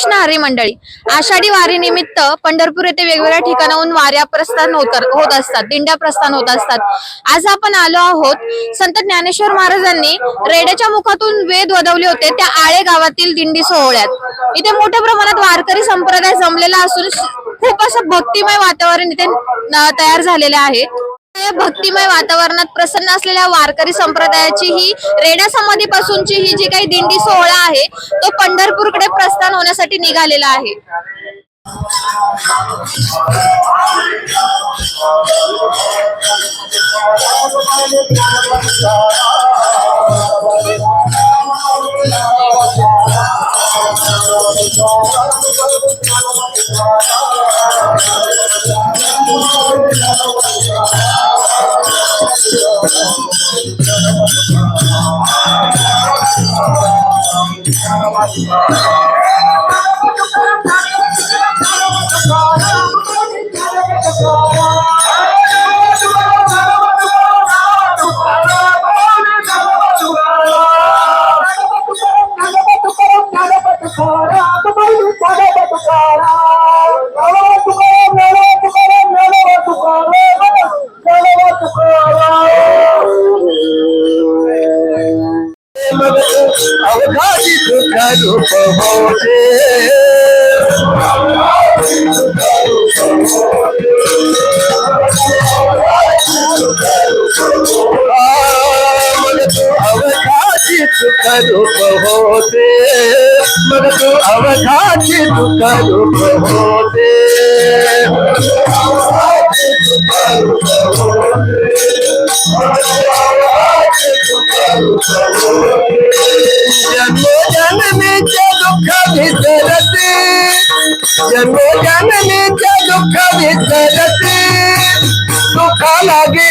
कृष्ण हरी मंडळी. आषाढी वारी निमित्त पंढरपूर येथे वेगवेगळ्या ठिकाणाहून वाऱ्या प्रस्थान होत असतात. दिंड्या प्रस्थान होत असतात. आज आपण आलो आहोत संत ज्ञानेश्वर महाराजांनी रेड्याच्या मुखातून वेद वदवले होते. त्या आळे गावातील दिंडी सोहळ्यात. इथे मोठ्या प्रमाणात वारकरी संप्रदाय जमलेला असून खूप असं भक्तिमय वातावरण इथे तयार झालेले आहे. भक्तिमय वातावरणात प्रसन्न असलेल्या वारकरी संप्रदायाची ही रेडा समाधी पासूनची ही जी काही दिंडी सोहळा आहे तो पंढरपूरकडे प्रस्थान होण्यासाठी निघालेला आहे. अवघाची सुख रूप होते मग तू अवघाची सुख रूप होते मग तू जन्मो जन्मीचे दुःख विसरते जन्मो जन्मीचे दुःख विसरते सुखा लागे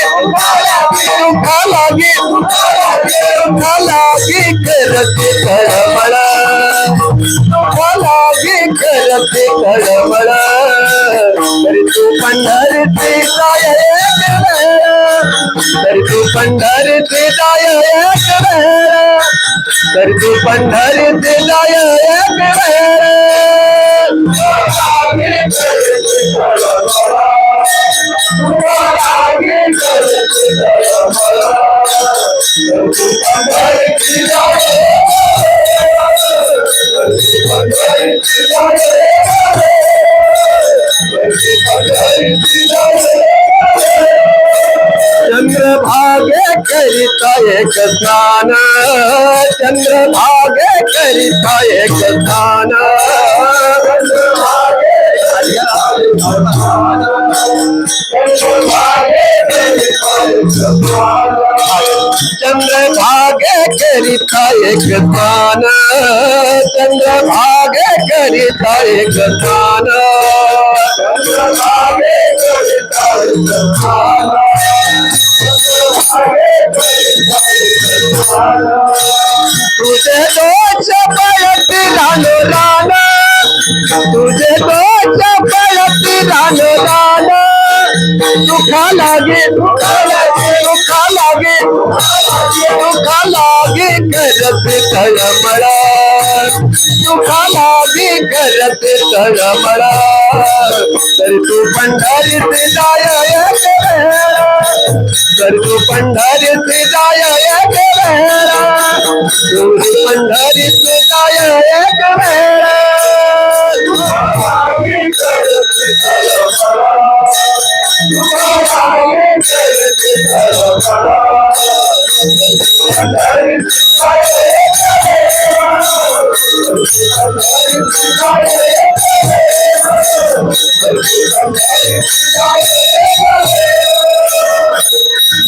सुखा लागे दुःख लागे करते कळमळा दुःख लागे करते कळमळा तू पंढरते काय तर तू पंढर ते एक वेळ तर तू पंढर ते एक वेळ चंद्रभागे करिता एक स्नान चंद्रभागे करिता एक स्नान चंद्रभागे करिता एक स्नान चंद्रभागे करिता एक स्नान चंद्रभागे करिता तुझे दोष पळती रानो रान तुझे दोष पळती रानो रान दुखा लागे दुखा लागे दुखा लागे दुखा लागे करत तळमळा. दुखा लागे करत तळमळा. तर तू पंढरीत जाय तर तू पंढरीत जाय तू पंढरीत जाय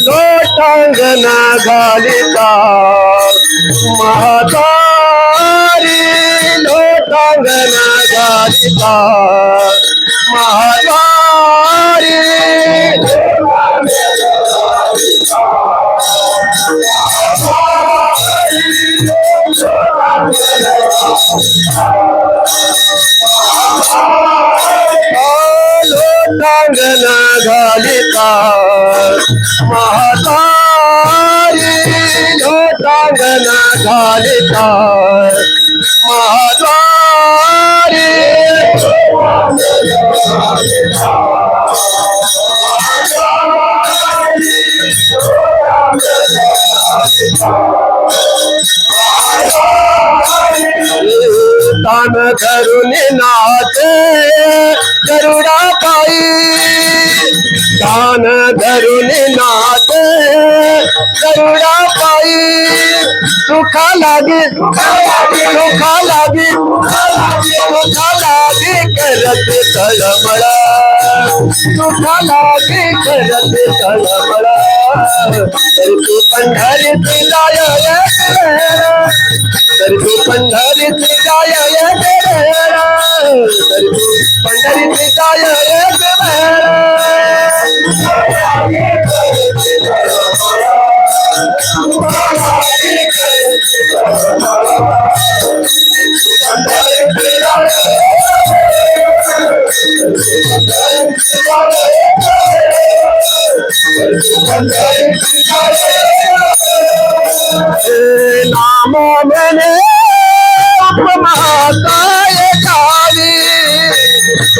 लोटांगना घालिता महातारी लोटांगना घालिता महातारी घालिता महातारी लोटांगना घालिता करुणी नाथ नाचे गरुडा पायी धरुणी नाथ नाचे गरुडा पायी। सुखा लागे सुखा लागे सुखा लागे करत तळमळ। सुखा लागी करत तळमळ। तर तू पंढरीची जाय तर तू पंढरीची जाय तर तू पंढरीची जाय নাম মেনে মাতায় কালী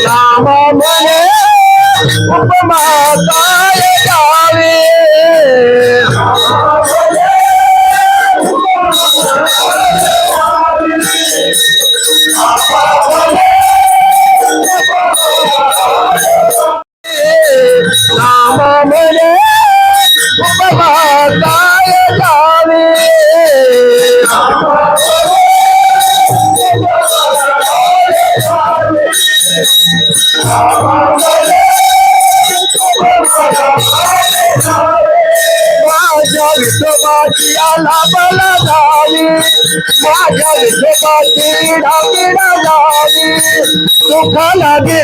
নাম মেনে মাতায় কালী विठोबाची आला मला जाई माझ्या विठोबाची ढापिडा जाई सुखाला दे.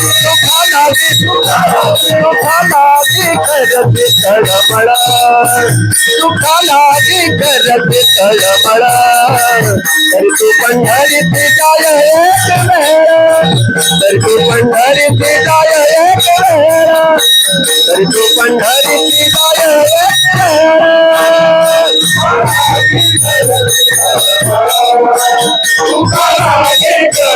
सुखा करते तळमळ सुखालागी करते तळमळ तर तू पंढरीचे काय एक मेळा तर तू पंढरीचे काय एक मेळा तर तू पंढरीचे काय एक मेळा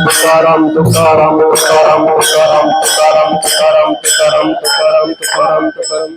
Tukaram Tukaram Tukaram Tukaram Tukaram Tukaram Tukaram Tukaram Tukaram Tukaram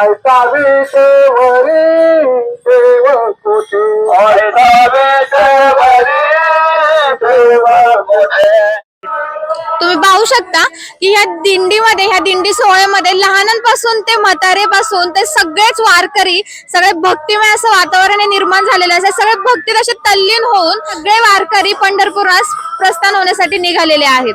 I thought it was तुम्ही पाहू शकता की ह्या दिंडीमध्ये ह्या दिंडी सोहळ्यामध्ये लहानांपासून ते म्हातारेपासून ते सगळेच वारकरी सगळे भक्तिमय असं वातावरण निर्माण झालेलं असं सगळे भक्तीत असे तल्लीन होऊन सगळे वारकरी पंढरपुरास प्रस्थान होण्यासाठी निघालेले आहेत.